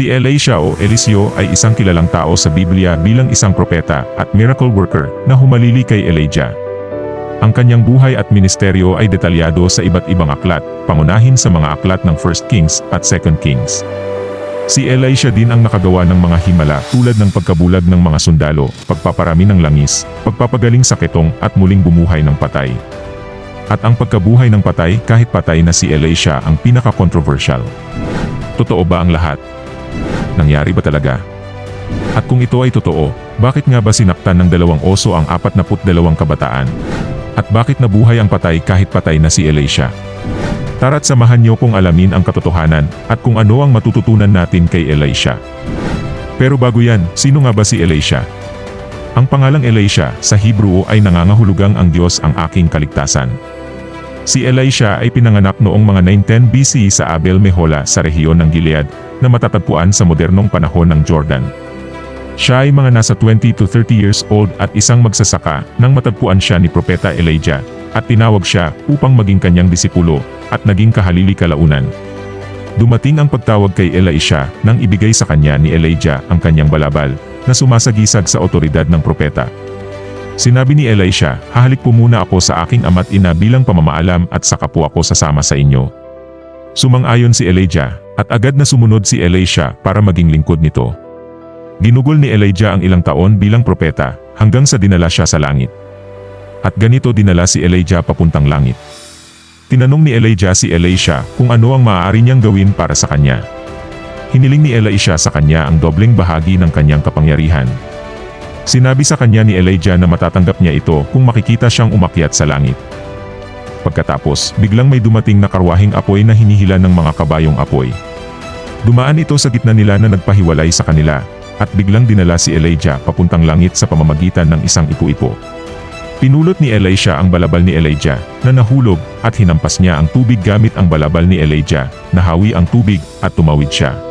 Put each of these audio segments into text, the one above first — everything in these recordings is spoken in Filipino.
Si Elisha o Eliseo ay isang kilalang tao sa Biblia bilang isang propeta at miracle worker na humalili kay Elijah. Ang kanyang buhay at ministeryo ay detalyado sa iba't ibang aklat, pangunahin sa mga aklat ng 1 Kings at 2 Kings. Si Elisha din ang nakagawa ng mga himala tulad ng pagkabulag ng mga sundalo, pagpaparami ng langis, pagpapagaling sa ketong at muling bumuhay ng patay. At ang pagkabuhay ng patay kahit patay na si Elisha ang pinaka-controversial. Totoo ba ang lahat? Nangyari ba talaga? At kung ito ay totoo, bakit nga ba sinaktan ng dalawang oso ang 42 kabataan? At bakit nabuhay ang patay kahit patay na si Elisha? Tara't samahan niyo kung alamin ang katotohanan at kung ano ang matututunan natin kay Elisha. Pero bago yan, sino nga ba si Elisha? Ang pangalang Elisha sa Hebrew ay nangangahulugang ang Diyos ang aking kaligtasan. Si Elisha ay pinanganak noong mga 910 BC sa Abel Mehola sa rehiyon ng Gilead na matatagpuan sa modernong panahon ng Jordan. Siya ay mga nasa 20 to 30 years old at isang magsasaka nang matagpuan siya ni Propeta Elijah at tinawag siya upang maging kanyang disipulo at naging kahalili kalaunan. Dumating ang pagtawag kay Elisha nang ibigay sa kanya ni Elijah ang kanyang balabal na sumasagisag sa otoridad ng propeta. Sinabi ni Elisha, hahalik po muna ako sa aking ama't ina bilang pamamaalam at saka po ako sasama sa inyo. Sumang-ayon si Elijah, at agad na sumunod si Elisha para maging lingkod nito. Ginugol ni Elijah ang ilang taon bilang propeta, hanggang sa dinala siya sa langit. At ganito dinala si Elijah papuntang langit. Tinanong ni Elijah si Elisha kung ano ang maaari niyang gawin para sa kanya. Hiniling ni Elisha sa kanya ang dobleng bahagi ng kanyang kapangyarihan. Sinabi sa kanya ni Elijah na matatanggap niya ito kung makikita siyang umakyat sa langit. Pagkatapos, biglang may dumating na karwahing apoy na hinihila ng mga kabayong apoy. Dumaan ito sa gitna nila na nagpahiwalay sa kanila, at biglang dinala si Elijah papuntang langit sa pamamagitan ng isang ipo-ipo. Pinulot ni Elisha ang balabal ni Elijah, na nahulog, at hinampas niya ang tubig gamit ang balabal ni Elijah, nahawi ang tubig, at tumawid siya.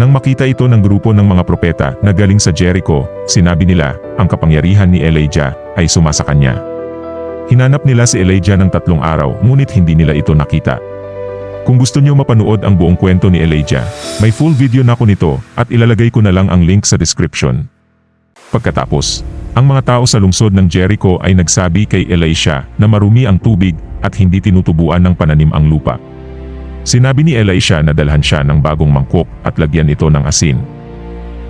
Nang makita ito ng grupo ng mga propeta na galing sa Jericho, sinabi nila, ang kapangyarihan ni Elijah ay sumasa kanya. Hinanap nila si Elijah ng tatlong araw, ngunit hindi nila ito nakita. Kung gusto niyo mapanood ang buong kwento ni Elijah, may full video na ko nito at ilalagay ko na lang ang link sa description. Pagkatapos, ang mga tao sa lungsod ng Jericho ay nagsabi kay Elisha na marumi ang tubig at hindi tinutubuan ng pananim ang lupa. Sinabi ni Elisha na dalhan siya ng bagong mangkok at lagyan ito ng asin.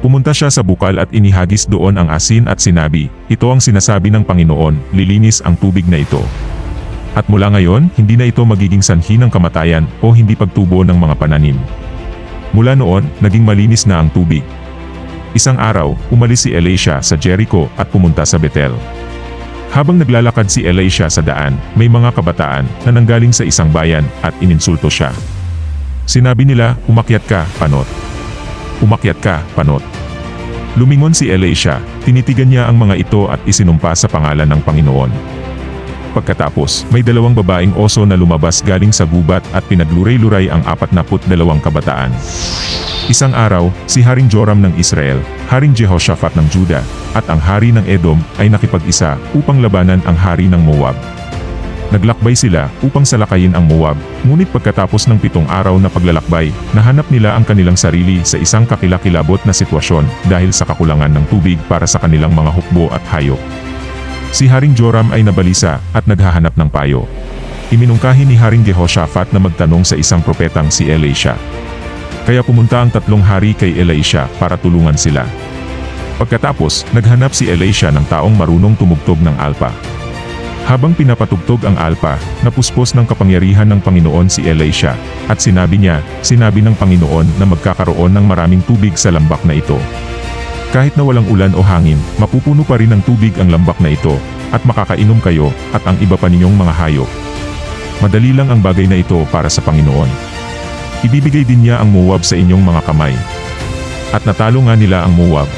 Pumunta siya sa bukal at inihagis doon ang asin at sinabi, ito ang sinasabi ng Panginoon, lilinis ang tubig na ito. At mula ngayon, hindi na ito magiging sanhi ng kamatayan o hindi pagtubo ng mga pananim. Mula noon, naging malinis na ang tubig. Isang araw, umalis si Elisha sa Jericho at pumunta sa Bethel. Habang naglalakad si Elisha sa daan, may mga kabataan na nanggaling sa isang bayan at ininsulto siya. Sinabi nila, umakyat ka, panot. Umakyat ka, panot. Lumingon si Elisha, tinitigan niya ang mga ito at isinumpa sa pangalan ng Panginoon. Pagkatapos, may dalawang babaeng oso na lumabas galing sa gubat at pinagluray-luray ang 42 kabataan. Isang araw, si Haring Joram ng Israel, Haring Jehoshaphat ng Juda, at ang hari ng Edom ay nakipag-isa upang labanan ang hari ng Moab. Naglakbay sila upang salakayin ang Moab, ngunit pagkatapos ng pitong araw na paglalakbay, nahanap nila ang kanilang sarili sa isang kakilakilabot na sitwasyon dahil sa kakulangan ng tubig para sa kanilang mga hukbo at hayop. Si Haring Joram ay nabalisa at naghahanap ng payo. Iminungkahi ni Haring Jehoshaphat na magtanong sa isang propetang si Elisha. Kaya pumunta ang tatlong hari kay Elisha para tulungan sila. Pagkatapos, naghanap si Elisha ng taong marunong tumugtog ng alpa. Habang pinapatugtog ang alpa, napuspos ng kapangyarihan ng Panginoon si Elisha, at sinabi niya, sinabi ng Panginoon na magkakaroon ng maraming tubig sa lambak na ito. Kahit na walang ulan o hangin, mapupuno pa rin ng tubig ang lambak na ito, at makakainom kayo, at ang iba pa ninyong mga hayop. Madali lang ang bagay na ito para sa Panginoon. Ibibigay din niya ang Moab sa inyong mga kamay. At natalo nga nila ang Moab.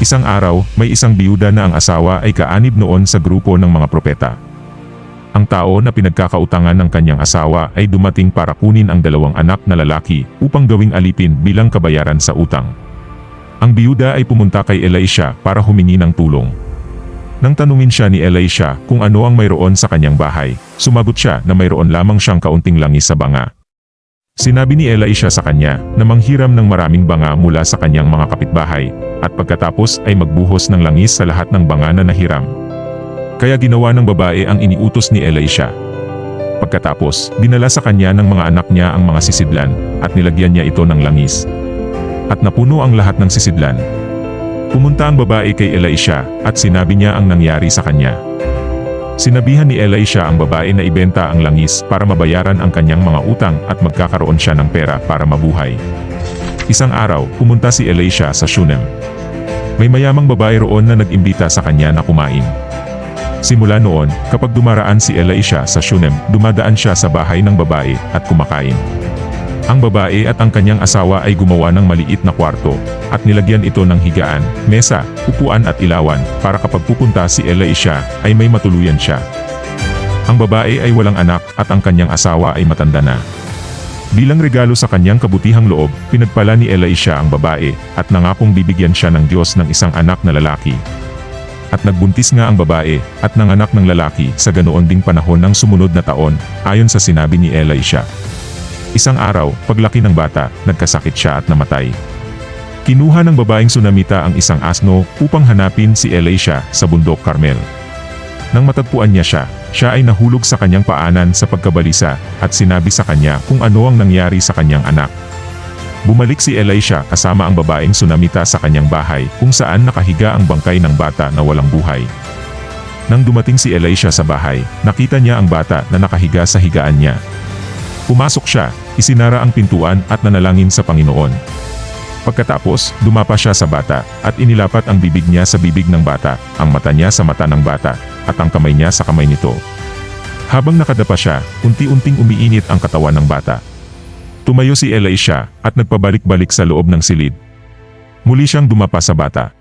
Isang araw, may isang biyuda na ang asawa ay kaanib noon sa grupo ng mga propeta. Ang tao na pinagkakautangan ng kanyang asawa ay dumating para kunin ang dalawang anak na lalaki upang gawing alipin bilang kabayaran sa utang. Ang biyuda ay pumunta kay Elisha para humingi ng tulong. Nang tanungin siya ni Elisha kung ano ang mayroon sa kanyang bahay, sumagot siya na mayroon lamang siyang kaunting langis sa banga. Sinabi ni Elisha sa kanya na manghiram ng maraming banga mula sa kanyang mga kapitbahay, at pagkatapos ay magbuhos ng langis sa lahat ng banga na nahiram. Kaya ginawa ng babae ang iniutos ni Elisha. Pagkatapos, dinala sa kanya ng mga anak niya ang mga sisidlan, at nilagyan niya ito ng langis. At napuno ang lahat ng sisidlan. Pumunta ang babae kay Elisha, at sinabi niya ang nangyari sa kanya. Sinabihan ni Elisha ang babae na ibenta ang langis para mabayaran ang kanyang mga utang at magkakaroon siya ng pera para mabuhay. Isang araw, pumunta si Elisha sa Shunem. May mayamang babae roon na nag-imbita sa kanya na kumain. Simula noon, kapag dumaraan si Elisha sa Shunem, dumadaan siya sa bahay ng babae at kumakain. Ang babae at ang kanyang asawa ay gumawa ng maliit na kwarto, at nilagyan ito ng higaan, mesa, upuan at ilawan, para kapag pupunta si Elisha, ay may matuluyan siya. Ang babae ay walang anak at ang kanyang asawa ay matanda na. Bilang regalo sa kanyang kabutihang loob, pinagpala ni Elisha ang babae, at nangakong bibigyan siya ng Diyos ng isang anak na lalaki. At nagbuntis nga ang babae, at nanganak ng lalaki sa ganoon ding panahon ng sumunod na taon, ayon sa sinabi ni Elisha. Isang araw, paglaki ng bata, nagkasakit siya at namatay. Kinuha ng babaeng sunamita ang isang asno upang hanapin si Elisha sa bundok Carmel. Nang matagpuan niya siya, siya ay nahulog sa kanyang paanan sa pagkabalisa at sinabi sa kanya kung ano ang nangyari sa kanyang anak. Bumalik si Elisha kasama ang babaeng sunamita sa kanyang bahay kung saan nakahiga ang bangkay ng bata na walang buhay. Nang dumating si Elisha sa bahay, nakita niya ang bata na nakahiga sa higaan niya. Pumasok siya, isinara ang pintuan at nanalangin sa Panginoon. Pagkatapos, dumapa siya sa bata, at inilapat ang bibig niya sa bibig ng bata, ang mata niya sa mata ng bata, at ang kamay niya sa kamay nito. Habang nakadapa siya, unti-unting umiinit ang katawan ng bata. Tumayo si Elisha, at nagpabalik-balik sa loob ng silid. Muli siyang dumapa sa bata.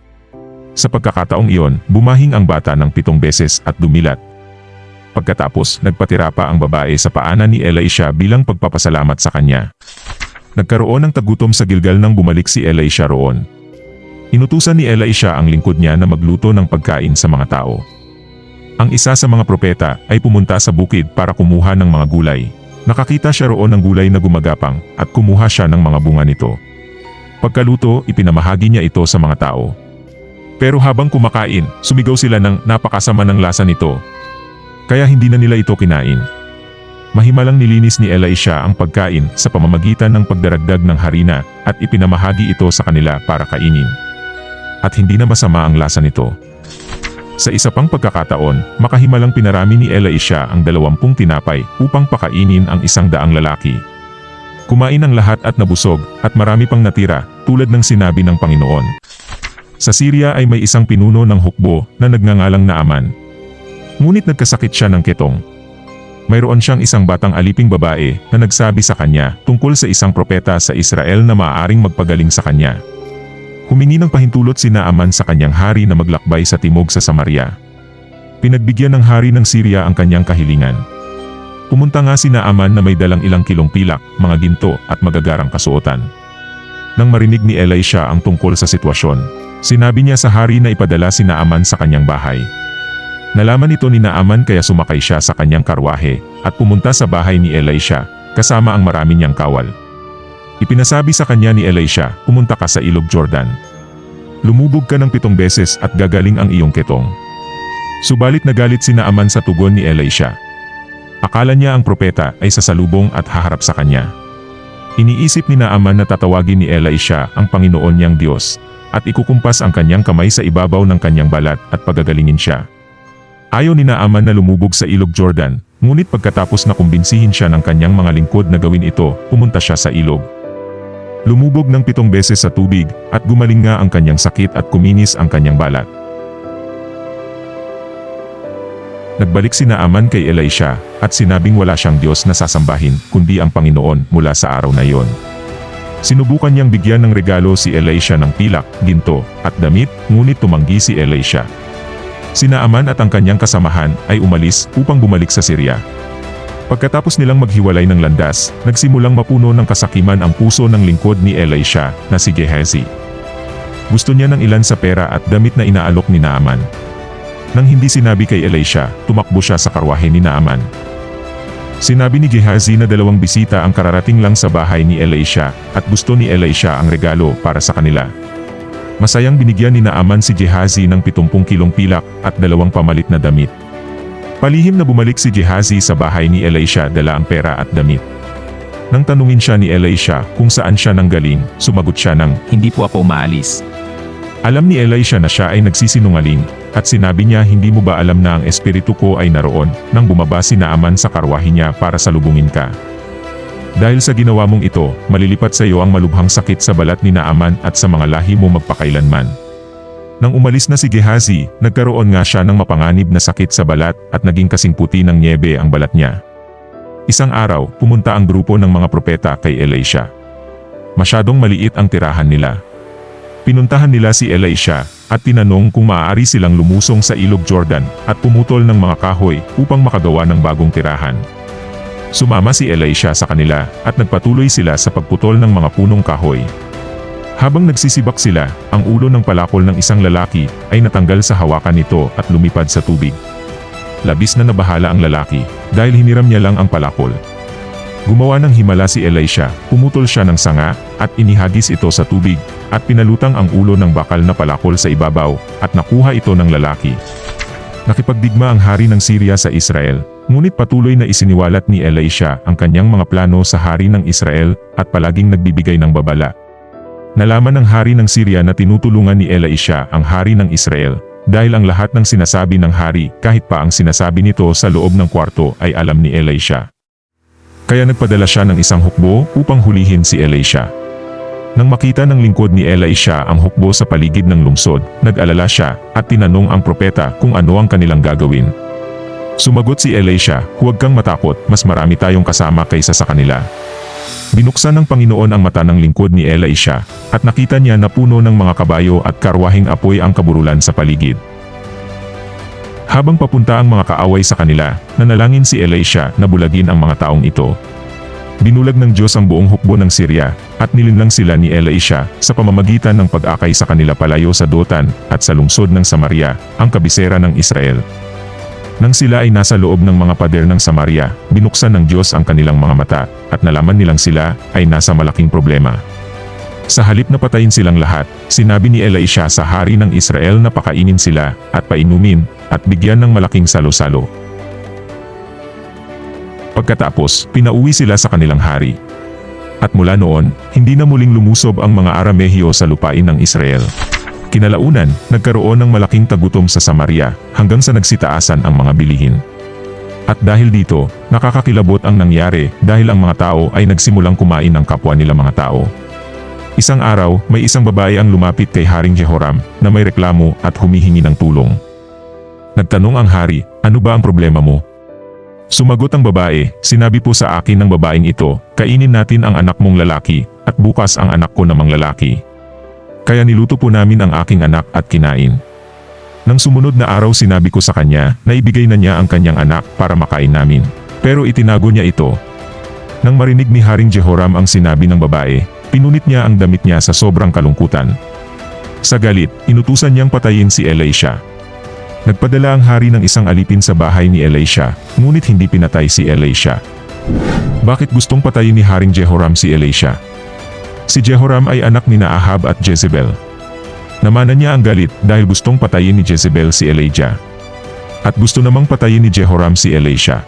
Sa pagkakataong iyon, bumahing ang bata ng pitong beses at dumilat. Pagkatapos, nagpatira pa ang babae sa paanan ni Elisha bilang pagpapasalamat sa kanya. Nagkaroon ng tagutom sa Gilgal nang bumalik si Elisha roon. Inutusan ni Elisha ang lingkod niya na magluto ng pagkain sa mga tao. Ang isa sa mga propeta ay pumunta sa bukid para kumuha ng mga gulay. Nakakita siya roon ng gulay na gumagapang at kumuha siya ng mga bunga nito. Pagkaluto, ipinamahagi niya ito sa mga tao. Pero habang kumakain, sumigaw sila ng napakasama ng lasa nito kaya hindi na nila ito kinain. Mahimalang nilinis ni Elisha ang pagkain sa pamamagitan ng pagdaragdag ng harina at ipinamahagi ito sa kanila para kainin. At hindi na masama ang lasa nito. Sa isa pang pagkakataon, makahimalang pinarami ni Elisha ang dalawampung tinapay upang pakainin ang isang daang lalaki. Kumain ang lahat at nabusog, at marami pang natira, tulad ng sinabi ng Panginoon. Sa Syria ay may isang pinuno ng hukbo na nagngangalang Naaman, Ngunit nagkasakit siya ng ketong. Mayroon siyang isang batang aliping babae na nagsabi sa kanya tungkol sa isang propeta sa Israel na maaaring magpagaling sa kanya. Humingi ng pahintulot si Naaman sa kanyang hari na maglakbay sa timog sa Samaria. Pinagbigyan ng hari ng Syria ang kanyang kahilingan. Pumunta nga si Naaman na may dalang ilang kilong pilak, mga ginto at magagarang kasuotan. Nang marinig ni Elisha ang tungkol sa sitwasyon, sinabi niya sa hari na ipadala si Naaman sa kanyang bahay. Nalaman ito ni Naaman kaya sumakay siya sa kanyang karwahe at pumunta sa bahay ni Elisha kasama ang marami niyang kawal. Ipinasabi sa kanya ni Elisha, pumunta ka sa ilog Jordan. Lumubog ka ng pitong beses at gagaling ang iyong ketong. Subalit nagalit si Naaman sa tugon ni Elisha. Akala niya ang propeta ay sasalubong at haharap sa kanya. Iniisip ni Naaman na tatawagin ni Elisha ang Panginoon niyang Diyos at ikukumpas ang kanyang kamay sa ibabaw ng kanyang balat at pagagalingin siya. Ayaw ni Naaman na lumubog sa ilog Jordan, ngunit pagkatapos na kumbinsihin siya ng kanyang mga lingkod na gawin ito, pumunta siya sa ilog. Lumubog ng pitong beses sa tubig, at gumaling nga ang kanyang sakit at kuminis ang kanyang balat. Nagbalik si Naaman kay Elisha, at sinabing wala siyang Diyos na sasambahin, kundi ang Panginoon mula sa araw na iyon. Sinubukan niyang bigyan ng regalo si Elisha ng pilak, ginto, at damit, ngunit tumanggi si Elisha. Sina Aman at ang kanyang kasamahan ay umalis upang bumalik sa Syria. Pagkatapos nilang maghiwalay ng landas, nagsimulang mapuno ng kasakiman ang puso ng lingkod ni Elisha na si Gehazi. Gusto niya ng ilan sa pera at damit na inaalok ni Naaman. Nang hindi sinabi kay Elisha, tumakbo siya sa karwahe ni Naaman. Sinabi ni Gehazi na dalawang bisita ang kararating lang sa bahay ni Elisha at gusto ni Elisha ang regalo para sa kanila. Masayang binigyan ni Naaman si Gehazi ng 70 kilong pilak at dalawang pamalit na damit. Palihim na bumalik si Gehazi sa bahay ni Elisha dala ang pera at damit. Nang tanungin siya ni Elisha kung saan siya nanggaling, sumagot siya ng, Hindi po ako maalis. Alam ni Elisha na siya ay nagsisinungaling, at sinabi niya hindi mo ba alam na ang espiritu ko ay naroon, nang bumaba si Naaman sa karwahe niya para salubungin ka. Dahil sa ginawa mong ito, malilipat sa iyo ang malubhang sakit sa balat ni Naaman at sa mga lahi mo magpakailanman. Nang umalis na si Gehazi, nagkaroon nga siya ng mapanganib na sakit sa balat at naging kasing puti ng niebe ang balat niya. Isang araw, pumunta ang grupo ng mga propeta kay Elisha. Masyadong maliit ang tirahan nila. Pinuntahan nila si Elisha at tinanong kung maaari silang lumusong sa ilog Jordan at pumutol ng mga kahoy upang makagawa ng bagong tirahan. Sumama si Elisha sa kanila at nagpatuloy sila sa pagputol ng mga punong kahoy. Habang nagsisibak sila, ang ulo ng palakol ng isang lalaki ay natanggal sa hawakan nito at lumipad sa tubig. Labis na nabahala ang lalaki dahil hiniram niya lang ang palakol. Gumawa ng himala si Elisha, pumutol siya ng sanga at inihagis ito sa tubig at pinalutang ang ulo ng bakal na palakol sa ibabaw at nakuha ito ng lalaki. Nakipagdigma ang hari ng Syria sa Israel, ngunit patuloy na isiniwalat ni Elisha ang kanyang mga plano sa hari ng Israel at palaging nagbibigay ng babala. Nalaman ng hari ng Syria na tinutulungan ni Elisha ang hari ng Israel, dahil ang lahat ng sinasabi ng hari kahit pa ang sinasabi nito sa loob ng kwarto ay alam ni Elisha. Kaya nagpadala siya ng isang hukbo upang hulihin si Elisha. Nang makita ng lingkod ni Elisha ang hukbo sa paligid ng lungsod, nag-alala siya at tinanong ang propeta kung ano ang kanilang gagawin. Sumagot si Elisha, huwag kang matakot, mas marami tayong kasama kaysa sa kanila. Binuksan ng Panginoon ang mata ng lingkod ni Elisha at nakita niya na puno ng mga kabayo at karwahing apoy ang kaburulan sa paligid. Habang papunta ang mga kaaway sa kanila, nanalangin si Elisha na bulagin ang mga taong ito. Binulag ng Diyos ang buong hukbo ng Syria at nilinlang sila ni Elisha sa pamamagitan ng pag-akay sa kanila palayo sa Dotan at sa lungsod ng Samaria, ang kabisera ng Israel. Nang sila ay nasa loob ng mga pader ng Samaria, binuksan ng Diyos ang kanilang mga mata at nalaman nilang sila ay nasa malaking problema. Sa halip na patayin silang lahat, sinabi ni Elisha sa hari ng Israel na pakainin sila at painumin at bigyan ng malaking salo-salo. Pagkatapos, pinauwi sila sa kanilang hari. At mula noon, hindi na muling lumusob ang mga Aramehyo sa lupain ng Israel. Kinalaunan, nagkaroon ng malaking tagutom sa Samaria hanggang sa nagsitaasan ang mga bilihin. At dahil dito, nakakakilabot ang nangyari dahil ang mga tao ay nagsimulang kumain ng kapwa nila mga tao. Isang araw, may isang babae ang lumapit kay Haring Jehoram na may reklamo at humihingi ng tulong. Nagtanong ang hari, ano ba ang problema mo? Sumagot ang babae, sinabi po sa akin ng babaeng ito, kainin natin ang anak mong lalaki, at bukas ang anak ko namang lalaki. Kaya niluto po namin ang aking anak at kinain. Nang sumunod na araw sinabi ko sa kanya na ibigay na niya ang kanyang anak para makain namin. Pero itinago niya ito. Nang marinig ni Haring Jehoram ang sinabi ng babae, pinunit niya ang damit niya sa sobrang kalungkutan. Sa galit, inutusan niyang patayin si Elisha. Nagpadala ang hari ng isang alipin sa bahay ni Elisha, ngunit hindi pinatay si Elisha. Bakit gustong patayin ni Haring Jehoram si Elisha? Si Jehoram ay anak ni Ahab at Jezebel. Namanan niya ang galit dahil gustong patayin ni Jezebel si Elijah. At gusto namang patayin ni Jehoram si Elisha.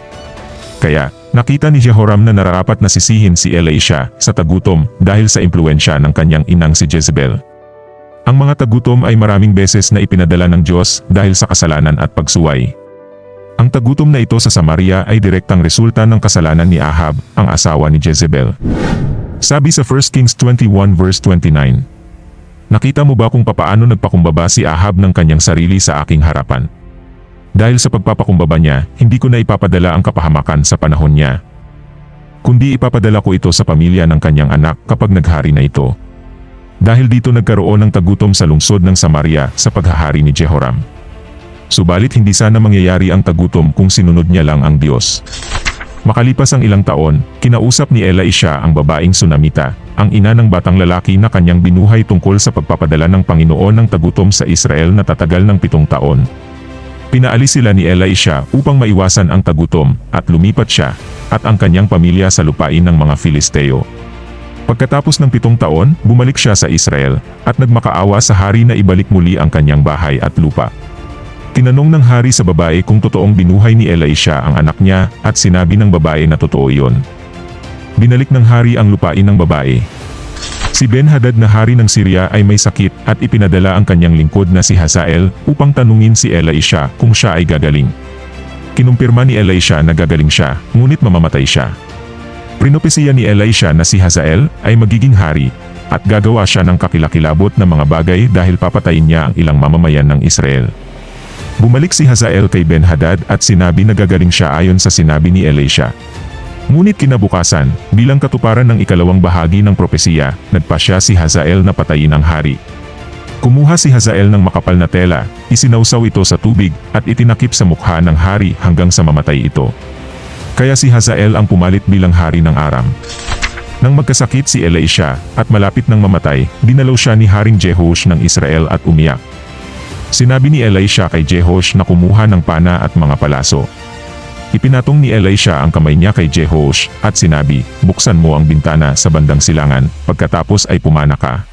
Kaya, nakita ni Jehoram na nararapat na sisihin si Elisha sa tagutom dahil sa impluensya ng kanyang inang si Jezebel. Ang mga tagutom ay maraming beses na ipinadala ng Diyos dahil sa kasalanan at pagsuway. Ang tagutom na ito sa Samaria ay direktang resulta ng kasalanan ni Ahab, ang asawa ni Jezebel. Sabi sa 1 Kings 21 verse 29, Nakita mo ba kung papaano nagpakumbaba si Ahab ng kanyang sarili sa aking harapan? Dahil sa pagpapakumbaba niya, hindi ko na ipapadala ang kapahamakan sa panahon niya. Kundi ipapadala ko ito sa pamilya ng kanyang anak kapag naghari na ito. Dahil dito nagkaroon ng tagutom sa lungsod ng Samaria sa paghahari ni Jehoram. Subalit hindi sana mangyayari ang tagutom kung sinunod niya lang ang Diyos. Makalipas ang ilang taon, kinausap ni Elisha ang babaeng Sunamita, ang ina ng batang lalaki na kanyang binuhay tungkol sa pagpapadala ng Panginoon ng tagutom sa Israel na tatagal ng pitong taon. Pinaalis sila ni Elisha upang maiwasan ang tagutom, at lumipat siya, at ang kanyang pamilya sa lupain ng mga Filisteo. Pagkatapos ng pitong taon, bumalik siya sa Israel, at nagmakaawa sa hari na ibalik muli ang kanyang bahay at lupa. Tinanong ng hari sa babae kung totoong binuhay ni Elisha ang anak niya, at sinabi ng babae na totoo iyon. Binalik ng hari ang lupain ng babae. Si Ben-Hadad na hari ng Syria ay may sakit at ipinadala ang kanyang lingkod na si Hazael upang tanungin si Elisha kung siya ay gagaling. Kinumpirma ni Elisha na gagaling siya, ngunit mamamatay siya. Prinopesiya ni Elisha na si Hazael ay magiging hari at gagawa siya ng kakilakilabot na mga bagay dahil papatayin niya ang ilang mamamayan ng Israel. Bumalik si Hazael kay Ben-Hadad at sinabi na gagaling siya ayon sa sinabi ni Elisha. Ngunit kinabukasan, bilang katuparan ng ikalawang bahagi ng propesiya, nagpasya si Hazael na patayin ang hari. Kumuha si Hazael ng makapal na tela, isinausaw ito sa tubig, at itinakip sa mukha ng hari hanggang sa mamatay ito. Kaya si Hazael ang pumalit bilang hari ng Aram. Nang magkasakit si Elisha, at malapit ng mamatay, dinalaw siya ni Haring Jehosh ng Israel at umiyak. Sinabi ni Elisha kay Jehosh na kumuha ng pana at mga palaso. Ipinatong ni Elisha ang kamay niya kay Jehosh, at sinabi, buksan mo ang bintana sa bandang silangan, pagkatapos ay pumana ka.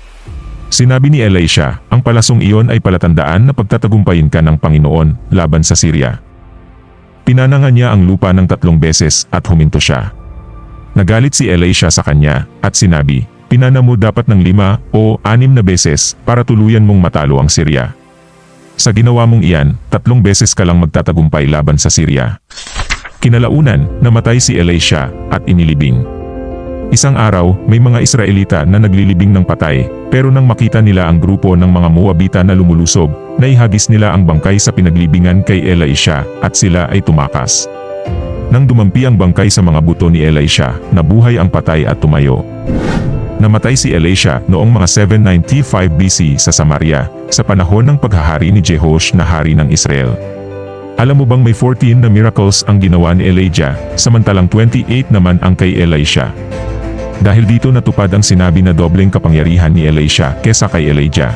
Sinabi ni Elisha, ang palasong iyon ay palatandaan na pagtatagumpayin ka ng Panginoon, laban sa Syria. Pinanangan niya ang lupa ng tatlong beses at huminto siya. Nagalit si Elisha sa kanya, at sinabi, pinana mo dapat ng lima o anim na beses para tuluyan mong matalo ang Syria. Sa ginawa mong iyan, tatlong beses ka lang magtatagumpay laban sa Syria. Kinalaunan, namatay si Elisha at inilibing. Isang araw, may mga Israelita na naglilibing ng patay, pero nang makita nila ang grupo ng mga Moabita na lumulusob, naihagis nila ang bangkay sa pinaglibingan kay Elisha at sila ay tumakas. Nang dumampi ang bangkay sa mga buto ni Elisha, nabuhay ang patay at tumayo. Namatay si Elisha noong mga 795 BC sa Samaria, sa panahon ng paghahari ni Jehosh na hari ng Israel. Alam mo bang may 14 na miracles ang ginawa ni Elijah, samantalang 28 naman ang kay Elisha. Dahil dito natupad ang sinabi na dobleng kapangyarihan ni Elisha kesa kay Elijah.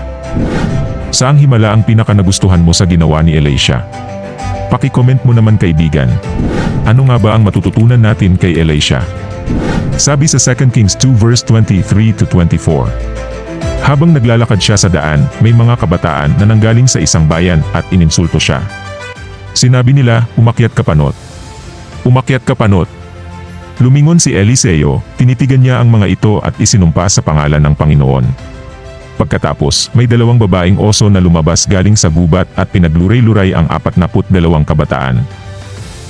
Saang himala ang pinakanagustuhan mo sa ginawa ni Elisha? Paki-comment mo naman kaibigan. Ano nga ba ang matututunan natin kay Elisha? Sabi sa 2 Kings 2 verse 23 to 24. Habang naglalakad siya sa daan, may mga kabataan na nanggaling sa isang bayan at ininsulto siya. Sinabi nila, umakyat ka panot. Umakyat ka panot. Lumingon si Eliseo, tinitigan niya ang mga ito at isinumpa sa pangalan ng Panginoon. Pagkatapos, may dalawang babaeng oso na lumabas galing sa gubat at pinagluray-luray ang apat na put dalawang kabataan.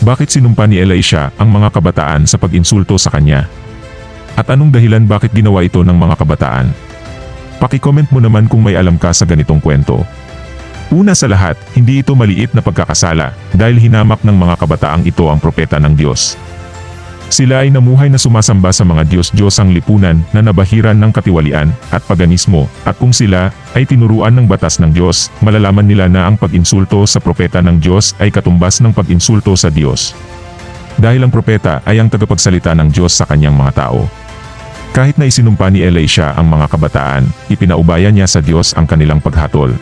Bakit sinumpa ni Elisha ang mga kabataan sa pag-insulto sa kanya? At anong dahilan bakit ginawa ito ng mga kabataan? Paki-comment mo naman kung may alam ka sa ganitong kwento. Una sa lahat, hindi ito maliit na pagkakasala dahil hinamak ng mga kabataang ito ang propeta ng Diyos. Sila ay namuhay na sumasamba sa mga Diyos-Diyosang lipunan na nabahiran ng katiwalian at paganismo at kung sila ay tinuruan ng batas ng Diyos, malalaman nila na ang pag-insulto sa propeta ng Diyos ay katumbas ng pag-insulto sa Diyos. Dahil ang propeta ay ang tagapagsalita ng Diyos sa kanyang mga tao. Kahit na isinumpa ni Elisha ang mga kabataan, ipinaubaya niya sa Diyos ang kanilang paghatol.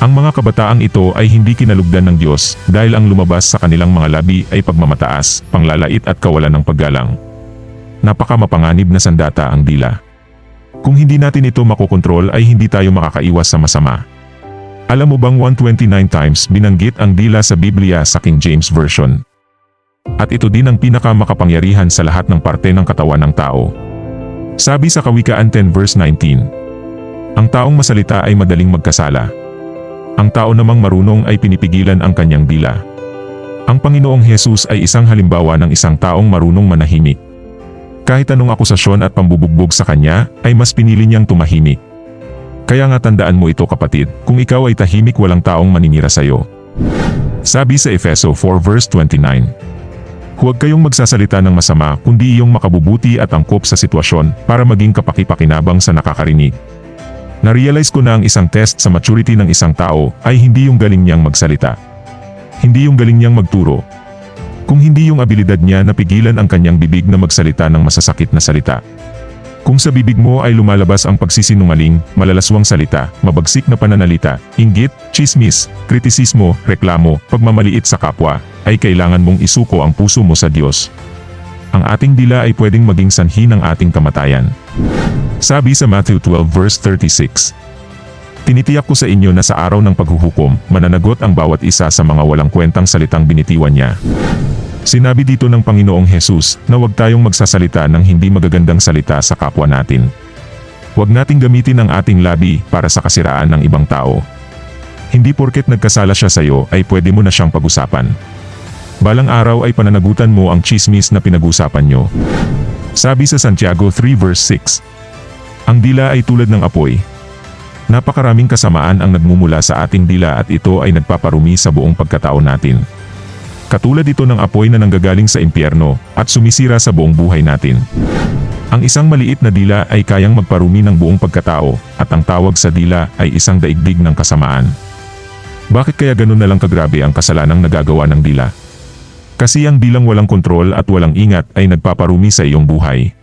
Ang mga kabataang ito ay hindi kinalugdan ng Diyos dahil ang lumabas sa kanilang mga labi ay pagmamataas, panglalait at kawalan ng paggalang. Napaka mapanganib na sandata ang dila. Kung hindi natin ito makokontrol ay hindi tayo makakaiwas sa masama. Alam mo bang 129 times binanggit ang dila sa Biblia sa King James Version? At ito din ang pinakamakapangyarihan sa lahat ng parte ng katawan ng tao. Sabi sa Kawikaan 10 verse 19, Ang taong masalita ay madaling magkasala. Ang tao namang marunong ay pinipigilan ang kanyang dila. Ang Panginoong Hesus ay isang halimbawa ng isang taong marunong manahimik. Kahit anong akusasyon at pambubugbog sa kanya, ay mas pinili niyang tumahimik. Kaya nga tandaan mo ito kapatid, kung ikaw ay tahimik walang taong maninira sa iyo. Sabi sa Efeso 4 verse 29. Huwag kayong magsasalita ng masama kundi iyong makabubuti at angkop sa sitwasyon para maging kapakipakinabang sa nakakarinig. Na-realize ko na ang isang test sa maturity ng isang tao ay hindi yung galing niyang magsalita. Hindi yung galing niyang magturo. Kung hindi yung abilidad niya na pigilan ang kanyang bibig na magsalita ng masasakit na salita. Kung sa bibig mo ay lumalabas ang pagsisinungaling, malalaswang salita, mabagsik na pananalita, inggit, chismis, kritisismo, reklamo, pagmamaliit sa kapwa, ay kailangan mong isuko ang puso mo sa Diyos. Ang ating dila ay pwedeng maging sanhi ng ating kamatayan. Sabi sa Matthew 12 verse 36. Tinitiyak ko sa inyo na sa araw ng paghuhukom, mananagot ang bawat isa sa mga walang kwentang salitang binitiwan niya. Sinabi dito ng Panginoong Hesus na huwag tayong magsasalita ng hindi magagandang salita sa kapwa natin. Huwag nating gamitin ang ating labi para sa kasiraan ng ibang tao. Hindi porket nagkasala siya sa iyo ay pwede mo na siyang pag-usapan. Balang araw ay pananagutan mo ang chismis na pinag-usapan nyo. Sabi sa Santiago 3 verse 6. Ang dila ay tulad ng apoy. Napakaraming kasamaan ang nagmumula sa ating dila at ito ay nagpaparumi sa buong pagkatao natin. Katulad ito ng apoy na nanggagaling sa impyerno at sumisira sa buong buhay natin. Ang isang maliit na dila ay kayang magparumi ng buong pagkatao at ang tawag sa dila ay isang daigdig ng kasamaan. Bakit kaya ganun na lang kagrabe ang kasalanang nagagawa ng dila? Kasi ang dilang walang kontrol at walang ingat ay nagpaparumi sa iyong buhay.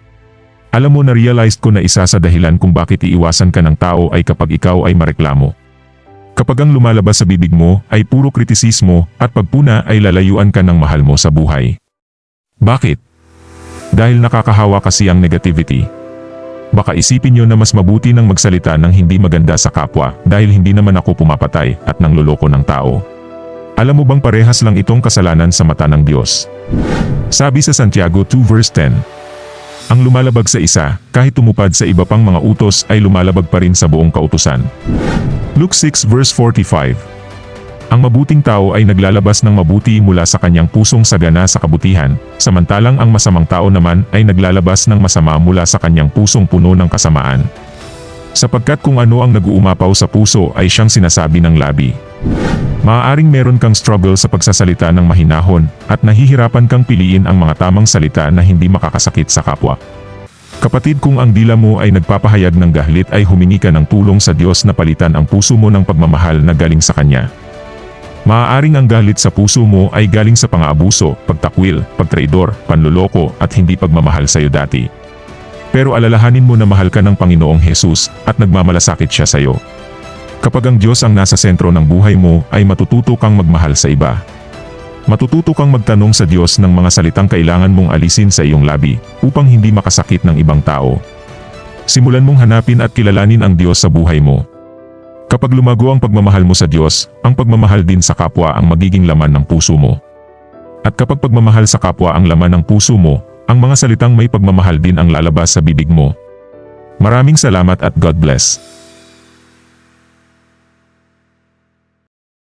Alam mo na-realized ko na isa sa dahilan kung bakit iiwasan ka ng tao ay kapag ikaw ay mareklamo. Kapag ang lumalabas sa bibig mo ay puro kritisismo at pagpuna ay lalayuan ka ng mahal mo sa buhay. Bakit? Dahil nakakahawa kasi ang negativity. Baka isipin nyo na mas mabuti nang magsalita ng hindi maganda sa kapwa dahil hindi naman ako pumapatay at nangloloko ng tao. Alam mo bang parehas lang itong kasalanan sa mata ng Diyos? Sabi sa Santiago 2 verse 10. Ang lumalabag sa isa, kahit tumupad sa iba pang mga utos ay lumalabag pa rin sa buong kautusan. Luke 6 verse 45. Ang mabuting tao ay naglalabas ng mabuti mula sa kanyang pusong sagana sa kabutihan, samantalang ang masamang tao naman ay naglalabas ng masama mula sa kanyang pusong puno ng kasamaan. Sapagkat kung ano ang nag-uumapaw sa puso ay siyang sinasabi ng labi. Maaaring meron kang struggle sa pagsasalita ng mahinahon at nahihirapan kang piliin ang mga tamang salita na hindi makakasakit sa kapwa. Kapatid kung ang dila mo ay nagpapahayag ng gahlit ay humingi ka ng tulong sa Diyos na palitan ang puso mo ng pagmamahal na galing sa Kanya. Maaaring ang galit sa puso mo ay galing sa pang-aabuso, pagtakwil, pagtraidor, panluloko at hindi pagmamahal sa iyo dati. Pero alalahanin mo na mahal ka ng Panginoong Hesus at nagmamalasakit siya sa iyo. Kapag ang Diyos ang nasa sentro ng buhay mo ay matututo kang magmahal sa iba. Matututo kang magtanong sa Diyos ng mga salitang kailangan mong alisin sa iyong labi upang hindi makasakit ng ibang tao. Simulan mong hanapin at kilalanin ang Diyos sa buhay mo. Kapag lumago ang pagmamahal mo sa Diyos, ang pagmamahal din sa kapwa ang magiging laman ng puso mo. At kapag pagmamahal sa kapwa ang laman ng puso mo, ang mga salitang may pagmamahal din ang lalabas sa bibig mo. Maraming salamat at God bless.